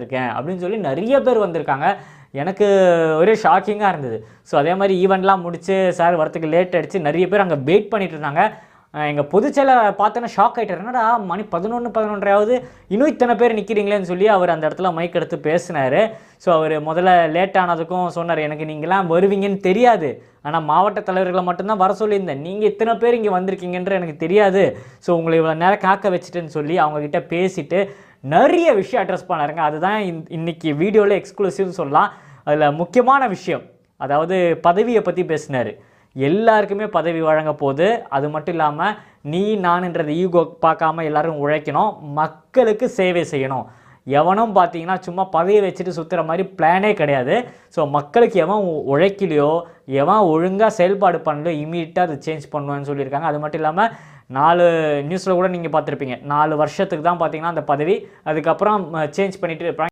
இருக்கேன் அப்படின்னு சொல்லி நிறைய பேர் வந்திருக்காங்க. எனக்கு ஒரே ஷாக்கிங்காக இருந்தது. ஸோ அதே மாதிரி ஈவெண்ட்லாம் முடித்து சார் வரத்துக்கு லேட் அடித்து நிறைய பேர் அங்கே வெயிட் பண்ணிட்டு இருந்தாங்க. எங்கள் பொதுச்செயலை பார்த்தோன்னா ஷாக் ஆகிட்டார் என்னடா மணி பதினொன்று பதினொன்றையாவது? இன்னும் இத்தனை பேர் நிற்கிறீங்களேன்னு சொல்லி அவர் அந்த இடத்துல மைக் எடுத்து பேசினார். ஸோ அவர் முதல்ல லேட் ஆனதுக்கும் சொன்னார் எனக்கு நீங்களாம் வருவீங்கன்னு தெரியாது. ஆனால் மாவட்ட தலைவர்களை மட்டும்தான் வர சொல்லியிருந்தேன். நீங்கள் இத்தனை பேர் இங்கே வந்திருக்கீங்கன்ற எனக்கு தெரியாது. ஸோ உங்களை இவ்வளோ நேரம் காக்க வச்சுட்டேன்னு சொல்லி அவங்கக்கிட்ட பேசிவிட்டு நிறைய விஷயம் அட்ரஸ் பண்ணாருங்க. அதுதான் இன்- இன்றைக்கி வீடியோவில் எக்ஸ்க்ளூசிவ்னு சொல்லலாம். அதில் முக்கியமான விஷயம். அதாவது பதவியை பற்றி பேசினார். எல்லாருக்குமே பதவி வழங்க போகுது அது மட்டும் இல்லாமல் நீ நானுன்றது ஈகோ பார்க்காம எல்லோரும் உழைக்கணும். மக்களுக்கு சேவை செய்யணும். எவனும் பார்த்தீங்கன்னா சும்மா பதவியை வச்சுட்டு சுற்றுற மாதிரி பிளானே கிடையாது. ஸோ மக்களுக்கு எவன் உ- உழைக்கலையோ எவன் ஒழுங்காக செயல்பாடு பண்ணலையோ இமீடியட்டாக அதை சேஞ்ச் பண்ணுவேன்னு சொல்லியிருக்காங்க. அது மட்டும் இல்லாமல் நாலு நியூஸில் கூட நீங்கள் பார்த்துருப்பீங்க. நாலு வருஷத்துக்கு தான் பார்த்தீங்கன்னா அந்த பதவி. அதுக்கப்புறம் சேஞ்ச் பண்ணிட்டு